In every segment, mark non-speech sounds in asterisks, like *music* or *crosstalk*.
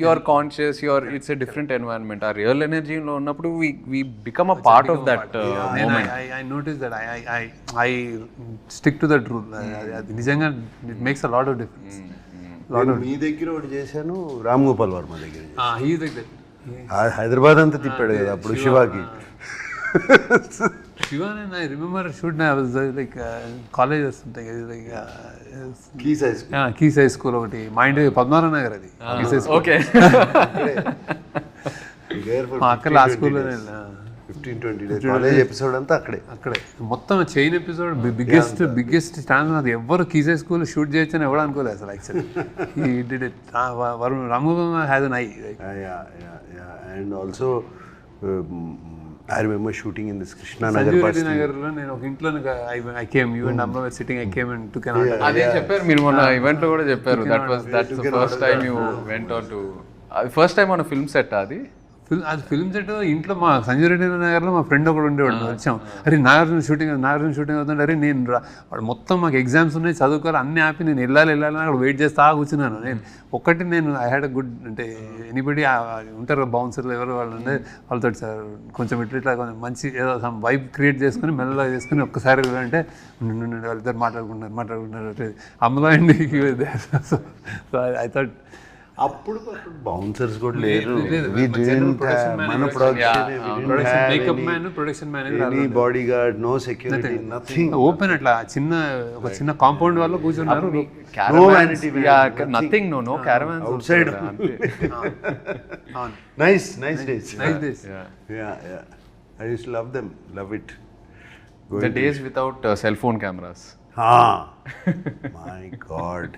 You are conscious you are it's a different environment ఆ real ఎనర్జీలో ఉన్నప్పుడు we we become a part of that I notice that I I stick to that rule నిజంగా it makes a lot of difference మీ దగ్గర ఒకటి చేశాను రామ్ గోపాల్ వర్మ దగ్గర హైదరాబాద్ అంతా తిప్పాడు కదా అప్పుడు శివాకి. *laughs* And I remember shoot was like college వస్తుంటాయి కదా like key size keys high school ఒకటి. మా ఇంటి పద్మారావు నగర్ అది. హై స్కూల్ ఓకే మా అక్కడ ఆ స్కూల్లో fifteen twenty days college episode అంతా అక్కడే. అక్కడే. మొత్తం chain episode biggest biggest channel అది ఎవరు కీసే స్కూల్ షూట్ చేయొచ్చని ఎవరు అనుకోలేదు అసలు యాక్చువల్లీ ఈ did it Varun Ramgopal has an I and also I remember shooting in this Krishnanagar Reddy నగర్లో నేను ఒక ఇంట్లో ఐ కేమ్ యూ అండ్ అమ్మ sitting I came and to can అదే చెప్పారు? మీరు మొన్న ఈవెంట్లో కూడా చెప్పారు. That was that first time you went on to first time మన ఫిల్మ్ సెట్ అది? ఫిల్మ్ అది ఫిల్మ్ సెట్ ఇంట్లో మా సంజయ్ రెడ్డి నగర్లో మా ఫ్రెండ్ ఒకడు ఉండేవాడు వచ్చాం. అరే నాగార్జున షూటింగ్ నాగార్జున షూటింగ్ అవుతుంది అరే నేను వాడు మొత్తం మాకు ఎగ్జామ్స్ ఉన్నాయి చదువుకోవాలి అన్ని ఆపి నేను వెళ్ళాలి వెళ్ళాలని అక్కడ వెయిట్ చేస్తా కూర్చున్నాను. నేను ఒక్కటి నేను ఐ హ్యాడ్ అ గుడ్ అంటే ఎనీబడి ఉంటారు బౌన్సర్లు ఎవరు వాళ్ళు వాళ్ళతో సార్ కొంచెం ఇట్లా ఇట్లా కొంచెం మంచి ఏదో సమ్ వైబ్ క్రియేట్ చేసుకుని మెల్లగా చేసుకుని ఒక్కసారి అంటే వాళ్ళిద్దరు మాట్లాడుకుంటున్నారు మాట్లాడుకుంటున్నారు అమ్మలో అండి సో ఐ థాట్ అప్పుడు బౌన్సర్స్ కూడా లేరు. మన production man body guard no security nothing open అట్లా చిన్న ఒక చిన్న కాంపౌండ్ వాళ్ళు కూర్చున్నారు. Nothing no no caravans Outside. అవును nice nice days nice days yeah yeah I used love them love it the days without cell phone cameras my God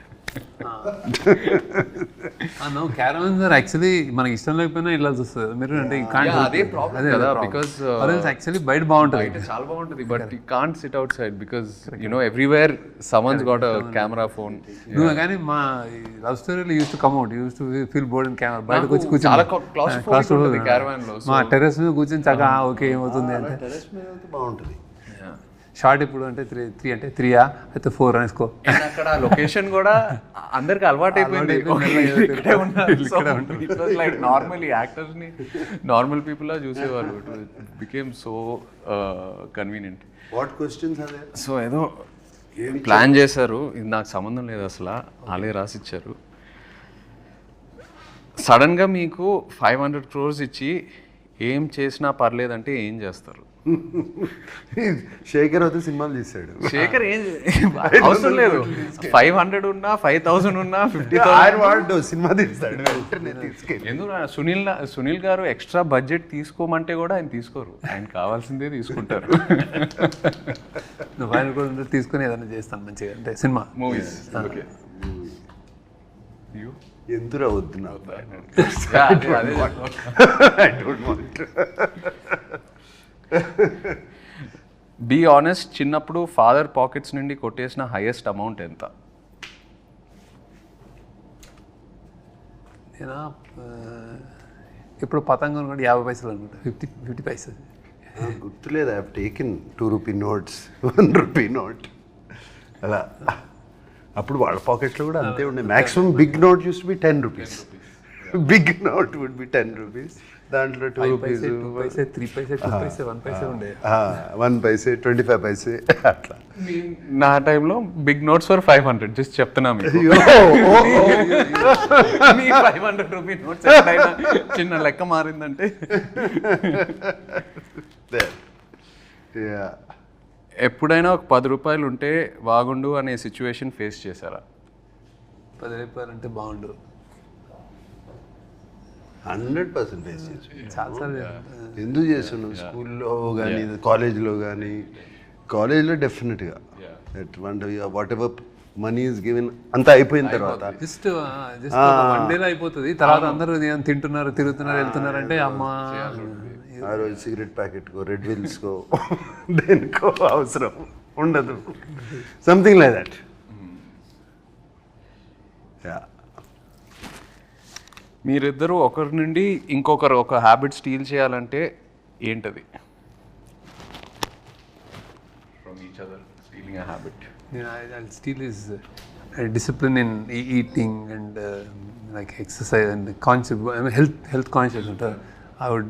no caravans are actually మనకి ఇష్టం లేకపోయినా ఇలా చూస్తుంది. మీరు అంటే అదే కదా, because, uh, యాక్చువల్లీ బయట బాగుంటుంది. బయట చాలా బాగుంటుంది but you can't sit outside because you know everywhere someone's got a camera phone నువ్వు కానీ మా లవ్ స్టోరీలో used to come out used to feel bored and camera బయటకు వచ్చి కూర్చొని చాలా ఉంటుంది caravan లో, మా టెర్రస్ మీద కూర్చొని చక్కగా ఓకే ఏమవుతుంది అంటే టెరెస్ మీద బాగుంటుంది. షార్ట్ ఇప్పుడు అంటే త్రీ త్రీ అంటే త్రీయా? అయితే ఫోర్ అనేసుకో అక్కడ లొకేషన్ కూడా అందరికి అలవాటు అయిపోయింది. Like normal యాక్టర్స్ని normal people it became so convenient what questions అదే సో ఏదో ప్లాన్ చేశారు. ఇది నాకు సంబంధం లేదు అసలు. వాళ్ళే రాసిచ్చారు. సడన్గా మీకు ఫైవ్ హండ్రెడ్ క్రోర్స్ ఇచ్చి ఏం చేసినా పర్లేదంటే ఏం చేస్తారు? శేఖర్ అయితే సినిమాలు తీశాడు శేఖర్ ఏం *laughs* *laughs* అవసరం లేదు. ఫైవ్ హండ్రెడ్ ఉన్నా ఫైవ్ థౌసండ్ ఉన్నా ఫిఫ్టీ వాడు సినిమా తీస్తాడు. *laughs* ఎందుకు సునీల్ సునీల్ గారు ఎక్స్ట్రా బడ్జెట్ తీసుకోమంటే కూడా ఆయన తీసుకోరు. ఆయన కావాల్సిందే తీసుకుంటారు. ఆయన కూడా తీసుకొని ఏదైనా చేస్తాను మంచిగా అంటే సినిమా. మూవీస్ ఓకే ఎందురా వద్దు నాకు? I don't want be honest చిన్నప్పుడు ఫాదర్ పాకెట్స్ నుండి కొట్టేసిన హైయెస్ట్ అమౌంట్ ఎంత? నేను? ఇప్పుడు పతంగం కూడా యాభై పైసలు అనుకుంటా. ఫిఫ్టీ ఫిఫ్టీ పైసలు. గుర్తులేదు I have taken two rupee notes one rupee note అలా అప్పుడు వాళ్ళ పాకెట్లో కూడా అంతే ఉండే. Maximum big note use be ten rupees big note would be ten rupees దాంట్లో two rupees paise two paise three paise two paise one paise ఉండే. One paise twenty five paise అట్లా. నా టైంలో big notes for five hundred just చెప్తున్నా ఫైవ్ హండ్రెడ్ రూపీ నోట్స్ చిన్న లెక్క మారిందంటే. ఎప్పుడైనా ఒక పది రూపాయలు ఉంటే బాగుండు అనే సిచ్యువేషన్ ఫేస్ చేశారా? పది రూపాయలు అంటే బాగుండు. హండ్రెడ్ పర్సెంట్ ఫేస్ చేసి ఎందుకు చేస్తున్నాం స్కూల్లో కానీ కాలేజ్లో కానీ కాలేజ్లో డెఫినెట్గా. ఎటువంటి whatever money is given అంతా అయిపోయిన తర్వాత. జస్ట్ జస్ట్ వన్ డేలో అయిపోతుంది. తర్వాత అందరూ ఏం తింటున్నారు తిరుగుతున్నారు వెళ్తున్నారు అంటే అమ్మ. ఆ రోజు సిగరెట్ ప్యాకెట్కో రెడ్ విల్స్కో *laughs* దేనికో అవసరం ఉండదు. సంథింగ్ లైక్ దట్ మీరిద్దరూ ఒకరి నుండి ఇంకొకరు ఒక హ్యాబిట్ స్టీల్ చేయాలంటే ఏంటది? Discipline in eating and like exercise and conscious health health conscious ఉంటారు ఐ వుడ్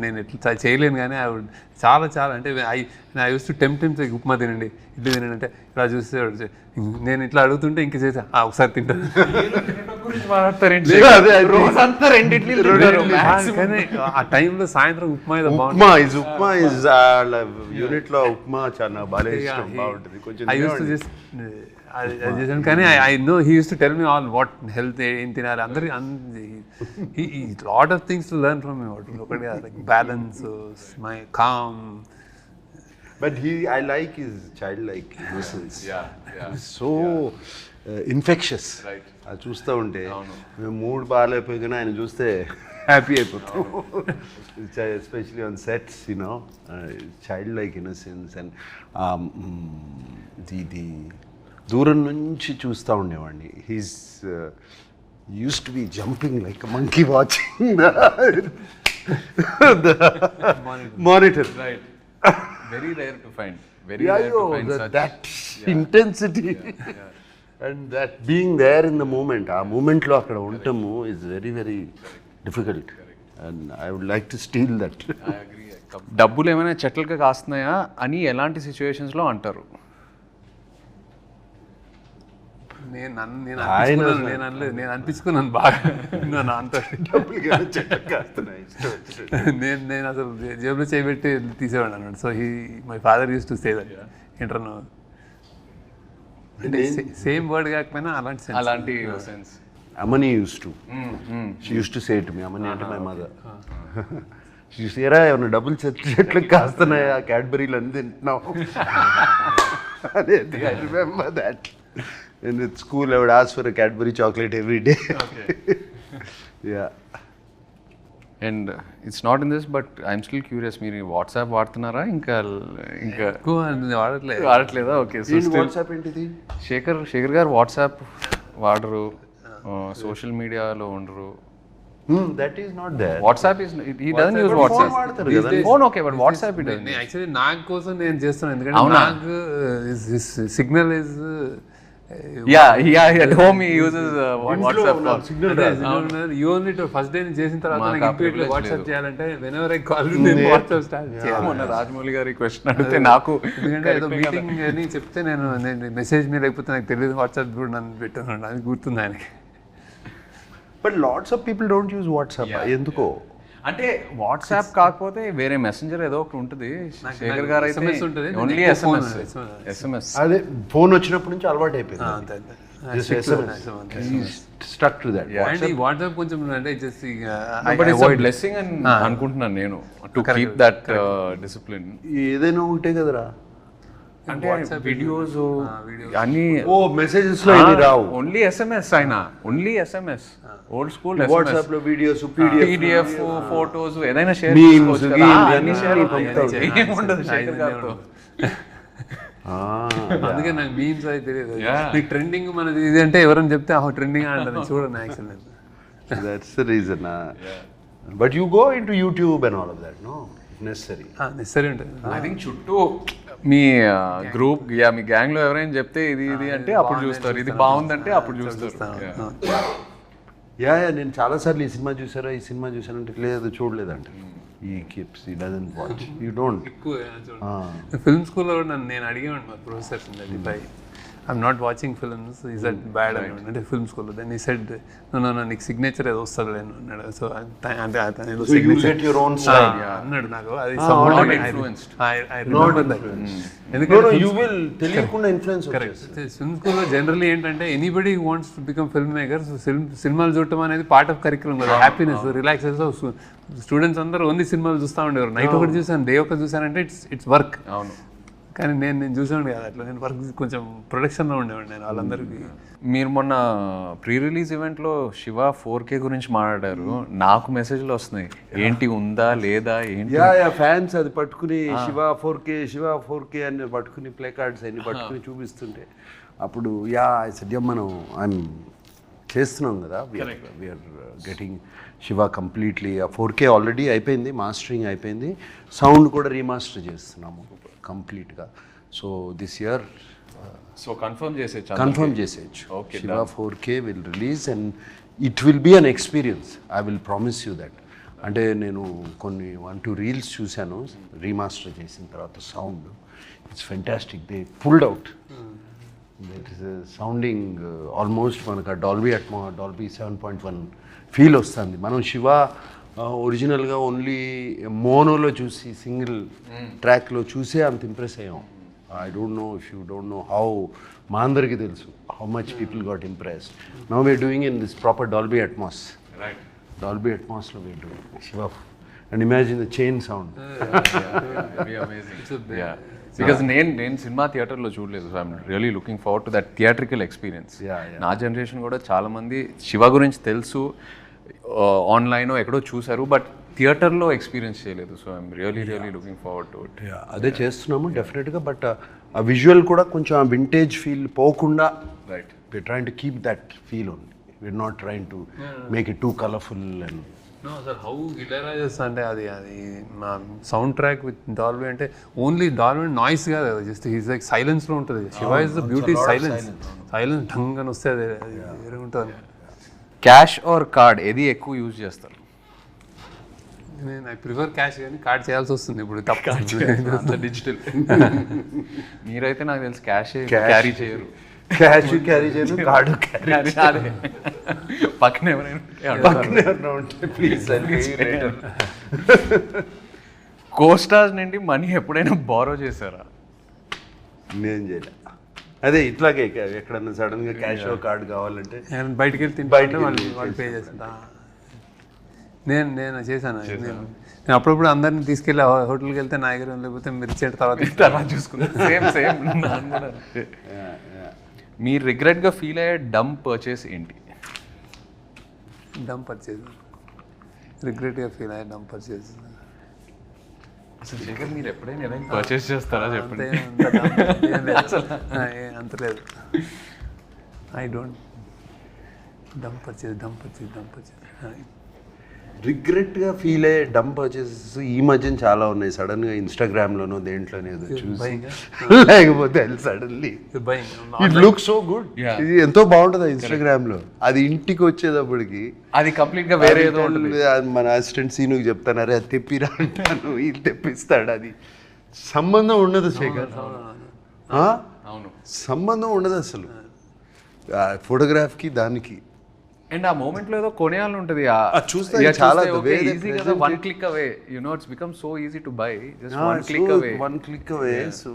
నేను ఇట్లా చేయలేను కానీ ఐ వుడ్ చాలా చాలా అంటే I I use to tempt tempt upma తినండి ఇడ్లీ తినండి అంటే ఇలా చూస్తే నేను ఇట్లా అడుగుతుంటే ఇంక చేసా "ఆ, ఒకసారి తింటాను. కానీ ఆ టైంలో సాయంత్రం ఉప్మా ఉప్మా ఇస్ ఉప్మా ఇస్ యూనిట్లో ఉప్మా చాలా బాగా బాగుంటుంది. కొంచెం ఐ యూస్ టు తినేవాడిని. చేశాను. కానీ I know he use to tell me all what health ఏం తినాలి. అందరి lot of things to learn from వాటి ఒకటి like balance my calm but he I like his child like innocence Yeah, yeah. So infectious Right. అది చూస్తూ ఉంటే మేము mood బాగాలేకపోయినా ఆయన చూస్తే *laughs* హ్యాపీ అయిపోతాం. Especially on sets you know child like innocence and the the దూరం నుంచి చూస్తూ ఉండేవాడిని. He's use to be jumping like monkey watching monitor Right. Very rare to find. Very rare to find such. that intensity. *laughs* And that being there in the moment ఆ మూమెంట్లో అక్కడ ఉండటము is very very difficult and I would like to steal that. డబ్బులు ఏమైనా చెట్లకి కాస్తున్నాయా అని ఎలాంటి situations లో అంటారు? నేను నన్ను నేను అనిపించుకున్నాను నేను అనలేదు. నేను అనిపించుకున్నాను బాగా. నన్ను అంత నేను నేను అసలు జేబులో చేయబెట్టి తీసేవాడు అన్నాడు. So he my father use to say that. అంటే సేమ్ వర్డ్ కాకపోయినా అలాంటి. అలాంటి sense Amani use to. She use to say to me అమని అంటే మై మదర్ చూసారా ఏమన్నా డబ్బులు చెట్లు కాస్తున్నాయా? క్యాడ్బరీలు అన్ని తింటున్నావు. అనేది I remember that in with school I would ask for Cadbury chocolate every day yeah and it's not in this but I'm still curious మీరు WhatsApp వాడుతున్నారా? ఇంకా ఇంకా ఎక్కువ వాడట్లేదు? వాడట్లేదా ఓకే వాట్సాప్ ఏంటిది? శేఖర్ శేఖర్ గారు వాట్సాప్ వాడరు సోషల్ మీడియాలో ఉండరు. That is not there WhatsApp is he doesn't use WhatsApp phone okay but WhatsApp it actually నాకు కోసం నేను చేస్తున్నాను ఎందుకంటే? నాకు signal is yeah yeah at home he uses WhatsApp signal you only first day చేసిన తర్వాత నాకు privilege వాట్సాప్. చేయాలంటే వెన్ ఎవర్ ఐ కాల్ నేను వాట్సాప్ స్టార్ట్ చేయాలి మొన్న రాజమౌళి గారి క్వశ్చన్ అడిగితే నాకు ఎందుకంటే ఏదో మీటింగ్ అని చెప్తే నేను నేను మెసేజ్ మీద లేకపోతే నాకు తెలియదు. వాట్సాప్ కూడా నన్ను పెట్టాను. అది గుర్తుంది ఆయనకి. But lots of people don't use WhatsApp ఎందుకో? అంటే వాట్సాప్ కాకపోతే వేరే మెసెంజర్ ఏదో ఒకటి ఉంటుంది. శేఖర్ గారు అయితే ఓన్లీ ఎస్ఎంఎస్ SMS. ఎస్ఎంఎస్ అదే ఫోన్ వచ్చినప్పటి నుంచి అలవాటు అయిపోయింది అనుకుంటున్నాను నేను. టు కీప్ దట్ డిసిప్లిన్ ఏదైనా ఒకటే కదరా. అంటే వీడియోస్ అన్ని ఓ మెసేజెస్లో ఇది రావు. ఓన్లీ ఎస్ఎంఎస్ ఆయన ఓన్లీ ఎస్ఎంఎస్ ఓల్డ్ స్కూల్ వాట్సాప్లో వీడియోస్ పీడిఎఫ్ ఫోటోస్ ఏదైనా షేర్ శేఖర్ గారితో. అందుకే నాకు మీమ్స్ అయితే తెలియదు. ట్రెండింగ్ మనది ఇది అంటే ఎవరైనా చెప్తే ఆ ట్రెండింగ్ అంటారు చూడండి actual that's reason but you. Go into YouTube and all of that no necessary necessary ఉంటుంది. ఐ థింక్ చుట్టూ మీ గ్రూప్ యా మీ గ్యాంగ్లో ఎవరైనా చెప్తే ఇది ఇది అంటే అప్పుడు చూస్తారు. ఇది బాగుందంటే అప్పుడు చూస్తారు. యా యా నేను చాలా సార్లు ఈ సినిమా చూసారా ఈ సినిమా చూసానంటే లేదు చూడలేదంట. ఈ కిప్స్ ఈ doesn't watch *laughs* you don't. Film స్కూల్లో కూడా నన్ను నేను అడిగేవాడిని మా professors pi I'm not watching films is that bad అని అంటే ఫిల్మ్ స్కూల్లో దెన్ ఈ సెడ్ నన్ను నీకు సిగ్నేచర్ ఏదో వస్తుంది నేను అన్నాడు. సో అంటే అతను style. అన్నాడు నాకు. అది ఫిల్మ్ స్కూల్లో జనరల్లీ ఏంటంటే anybody wants to become film maker so సినిమాలు చూడటం అనేది పార్ట్ ఆఫ్ కరికులం కదా. హ్యాపీనెస్ రిలాక్సెస్ స్టూడెంట్స్ అందరూ ఓన్లీ సినిమాలు చూస్తూ ఉండేవారు. నైట్ ఒకటి చూసాను డే ఒకటి చూసానంటే ఇట్స్ ఇట్స్ వర్క్ అవును. కానీ నేను నేను చూసాను కదా. అట్లా నేను వర్క్ కొంచెం ప్రొడక్షన్లో ఉండేవాడిని నేను వాళ్ళందరికీ. మీరు మొన్న ప్రీ రిలీజ్ ఈవెంట్లో శివ ఫోర్ కే గురించి మాట్లాడారు. నాకు మెసేజ్లు వస్తున్నాయి. ఏంటి ఉందా లేదా ఏంటి? యా యా ఫ్యాన్స్ అది పట్టుకుని Shiva four K Shiva four K అని పట్టుకుని ప్లే కార్డ్స్ అన్ని పట్టుకుని చూపిస్తుంటే అప్పుడు యా సద్యం మనం ఐఎమ్ చేస్తున్నాం కదా. We are getting Shiva completely ఆ ఫోర్ కే ఆల్రెడీ అయిపోయింది మాస్టరింగ్ అయిపోయింది. సౌండ్ కూడా రీమాస్టర్ చేస్తున్నాము కంప్లీట్గా. So this year so confirm చేసే కన్ఫర్మ్ చేసేయచ్చు. Okay, Shiva four K will release and it will be an experience I will promise you that అంటే నేను కొన్ని వన్ టూ రీల్స్ చూశాను రీమాస్టర్ చేసిన తర్వాత sound. It's fantastic they pulled out that is sounding almost uh, మనకు Dolby Atmos Dolby seven point one feel వస్తుంది. మనం శివ ఒరిజినల్గా ఓన్లీ మోనోలో చూసి సింగిల్ ట్రాక్లో చూసే అంత ఇంప్రెస్ అయ్యాం. I don't know if you don't know how మా అందరికీ తెలుసు how much people got impress know we're doing in this proper Dolby Atmos right Dolby అట్మాస్లో we're doing Shiva. And imagine the chain sound because నేను నేను cinema థియేటర్లో చూడలేదు so I'm really looking forward to that theatrical experience. నా generation కూడా చాలా మంది శివ గురించి తెలుసు ఆన్లైన్ ఎక్కడో చూసారు బట్ థియేటర్లో ఎక్స్పీరియన్స్ చేయలేదు. So I'm really really looking forward to it అదే చేస్తున్నాము డెఫినెట్గా బట్ ఆ విజువల్ కూడా కొంచెం ఆ వింటేజ్ ఫీల్ పోకుండా right we're trying to keep that feel only. We're not trying to make it too colorful and no sir how Ilaiyaraaja అంటే అది అది మా సౌండ్ ట్రాక్ విత్ డాల్బీ అంటే ఓన్లీ డాల్బీ నాయిస్ కాదు అది జస్ట్ ఈజ్ లైక్ సైలెన్స్లో ఉంటుంది. Shiva is the beauty silence silence ఢంగ్ అని వస్తే అది ఉంటుంది. క్యాష్ ఆర్ కార్డ్ ఏది ఎక్కువ యూజ్ చేస్తారు? నేను ఐ ప్రిఫర్ క్యాష్ కానీ కార్డ్ చేయాల్సి వస్తుంది ఇప్పుడు తప్ప. *laughs* డిజిటల్. *laughs* మీరైతే నాకు తెలుసు క్యాష్ క్యారీ చేయరు. cash carry చేయను కార్డు అదే. *laughs* పక్కన ఎవరైనా పక్కనే ఎవరైనా ఉంటే ప్లీజ్ కోస్టార్స్ నుండి మనీ ఎప్పుడైనా బారో చేశారా? నేను చేయలే. అదే ఇట్లాగే ఎక్క- ఎక్కడన్నా సడన్గా క్యాష్ కార్డు కావాలంటే నేను బయటికి వెళ్ళి తింటే బయటికి వాళ్ళు పే చేస్తా నేను నేను చేశాను. నేను నేను అప్పుడప్పుడు అందరిని తీసుకెళ్ళి హోటల్కి వెళ్తే నా దగ్గర లేకపోతే మీరు ఇచ్చేట తర్వాత తర్వాత చూసుకున్నా సేమ్ సేమ్. మీరు రిగ్రెట్గా ఫీల్ అయ్యే డమ్ పర్చేస్ ఏంటి? డమ్ పర్చేజ్ రిగ్రెట్గా ఫీల్ అయ్యే డమ్ పర్చేజ్ అసలు శేఖర్ మీరు ఎప్పుడైనా ఏదైనా పర్చేస్ చేస్తారా చెప్పండి అంత లేదు I don't dumb purchase dumb purchase dumb purchase రిగ్రెట్గా feel అయ్యే డమ్ పర్చేసెస్ ఈ మధ్యన చాలా ఉన్నాయి. సడన్గా ఇన్స్టాగ్రామ్ లోనో దేంట్లోనే ఏదో చూసి లేకపోతే suddenly. It look so good. ఇది ఎంతో బాగుంటుంది ఇన్స్టాగ్రామ్లో అది ఇంటికి వచ్చేటప్పటికి అది కంప్లీట్గా వేరే ఏదో మన అసిస్టెంట్ సీనుకి చెప్తాను అరే అది తెప్పిరా అంటాను ఇది తెప్పిస్తాడు అది. సంబంధం ఉండదు శేఖర్. సంబంధం ఉండదు అసలు. ఫోటోగ్రాఫ్కి దానికి. అండ్ ఆ మూమెంట్లో ఏదో కొనేయాలని ఉంటుంది చూస్తే చాలా ఈజీ కదా one. Click away you know it's become so easy to buy just one click away one click away so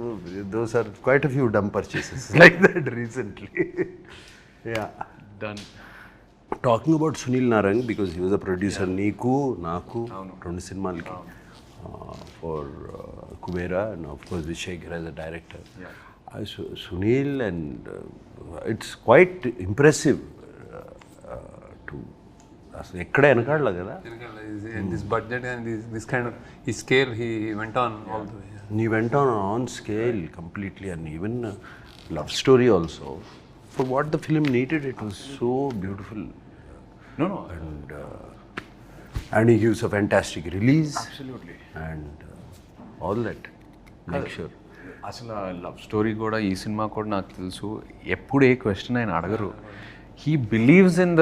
those are quite a few dumb purchases like that recently yeah done talking about Sunil Narang because he was a producer నీకు నాకు రెండు సినిమాలకి for Kubera and of course విశేఖర్ as a director Sunil and it's quite impressive అసలు ఎక్కడే వెనకాడలేదు కదా. Scale on నీ వెంట on on scale completely and even love story also for what the film needed it was so beautiful and and he he's a fantastic release and all that make sure అసలు love story కూడా ఈ cinema కూడా నాకు తెలుసు. ఎప్పుడు ఏ question ఆయన అడగరు. He believes in the